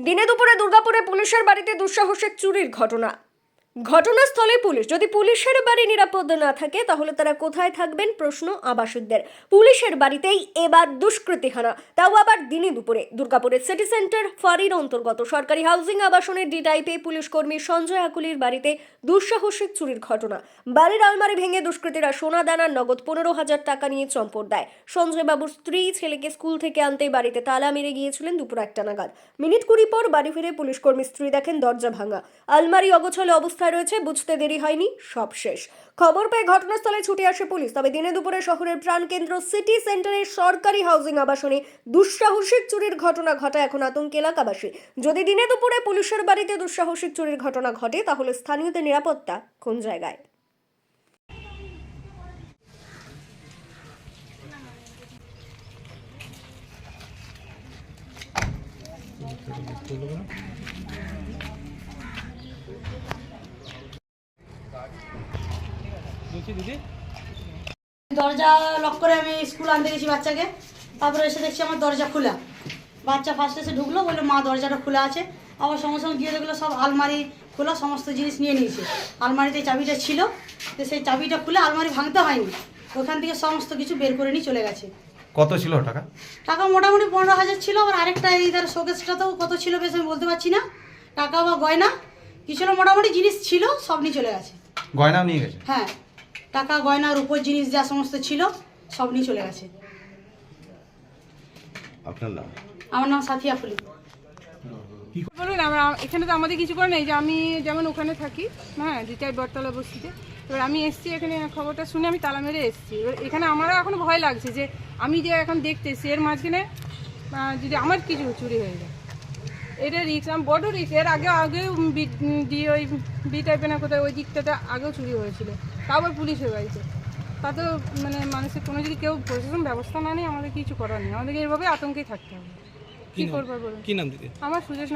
দিনে দুপুরে দুর্গাপুরে পুলিশের বাড়িতে দুঃসাহসিক চুরির ঘটনা। ঘটনাস্থলে পুলিশ। যদি পুলিশের বাড়ি নিরাপদ না থাকে, তাহলে তারা কোথায় থাকবেন? প্রশ্ন আবাসিকদের। পুলিশের বাড়িতেই এবার দুষ্কৃতিহানা। তাও আবার দিনে দুপুরে। দুর্গাপুরের সিটি সেন্টার ফাঁড়ির অন্তর্গত সরকারি হাউজিং আবাসনের ডি টাইপে পুলিশ কর্মী সঞ্জয় আকুলির বাড়িতে দুঃসাহসিক চুরির ঘটনা। বাড়ির আলমারি ভেঙে দুষ্কৃতীরা সোনা দানার নগদ পনেরো হাজার টাকা নিয়ে চম্পট দেয়। সঞ্জয় বাবুর স্ত্রী ছেলেকে স্কুল থেকে আনতে বাড়িতে তালা মেরে গিয়েছিলেন দুপুর একটা নাগাদ। মিনিট কুড়ি পর বাড়ি ফিরে পুলিশ কর্মী স্ত্রী দেখেন দরজা ভাঙা। আলমারি অগোছালো অবস্থায় রয়েছে, বুঝতে দেরি হয়নি, সব শেষ। খবর পেয়ে ঘটনাস্থলে ছুটে আসে পুলিশ, তবে দিনে দুপুরে শহরের প্রাণকেন্দ্র সিটি সেন্টারের সরকারি হাউজিং আবাসনে দুঃসাহসিক চুরির ঘটনা ঘটায় এখন আতঙ্ক এলাকাবাসী। যদি দিনে দুপুরে পুলিশের বাড়িতে দুঃসাহসিক চুরির ঘটনা ঘটে, তাহলে স্থানীয়দের নিরাপত্তা কোন জায়গায়? দরজা লক করে আমি স্কুল আনতে গেছি বাচ্চাকে। তারপরে এসে দেখছি আমার দরজা খোলা। বাচ্চা ফার্স্ট এসে ঢুকলো বলল মা দরজাটা খোলা আছে। আবার সঙ্গে সঙ্গে গিয়ে দেখল সব আলমারি খোলা সমস্ত জিনিস নিয়ে নিয়েছে। আলমারিতে চাবিটা ছিল তো সেই চাবিটা খুলে আলমারি ভাঙতে হয়নি। ওখান থেকে সমস্ত কিছু বের করে নিয়ে চলে গেছে। কত ছিল টাকা? টাকা মোটামুটি পনেরো হাজার ছিল আবার আরেকটা এই ধর শোকেসটাতেও কত ছিল বেশ আমি বলতে পারছি না। টাকা বা গয়না কি ছিল মোটামুটি জিনিস ছিল সব নিয়ে চলে গেছে। গয়নাও নিয়ে গেছে? হ্যাঁ। টাকা গয়নার উপর জিনিস যা সমস্ত ছিল সব নিয়ে চলে গেছে। আপনার নাম? আমার নাম সাথিয়া ফুলি। বলুন আমরা এখানে তো আমাদের কিছু করে নেই যে আমি যেমন ওখানে থাকি হ্যাঁ দ্বিতীয় বটতলা বস্তিতে এবার আমি এসছি এখানে খবরটা শুনে আমি তালা মেরে এসছি। এবার এখানে আমারও এখন ভয় লাগছে যে আমি যে এখন দেখতে এসছি এর মাঝখানে যদি আমার কিছু চুরি হয়ে যায়। এটা রিক্স আমি বড় রিক্স এর আগে আগে বি- দিয়ে ওই বি টাইপের না কোথায় ওই দিকটাতে আগেও চুরি হয়েছিল। তাও আবার পুলিশ হয়ে গেছে। তাতেও মানে মানুষের কোনো যদি কেউ প্রশাসন ব্যবস্থা না নেই আমাদের কিছু করার নেই। আমাদেরকে এইভাবে আতঙ্কেই থাকতে হবে। কি করব বলুন? কি নাম দিদি? আমার সুযোগ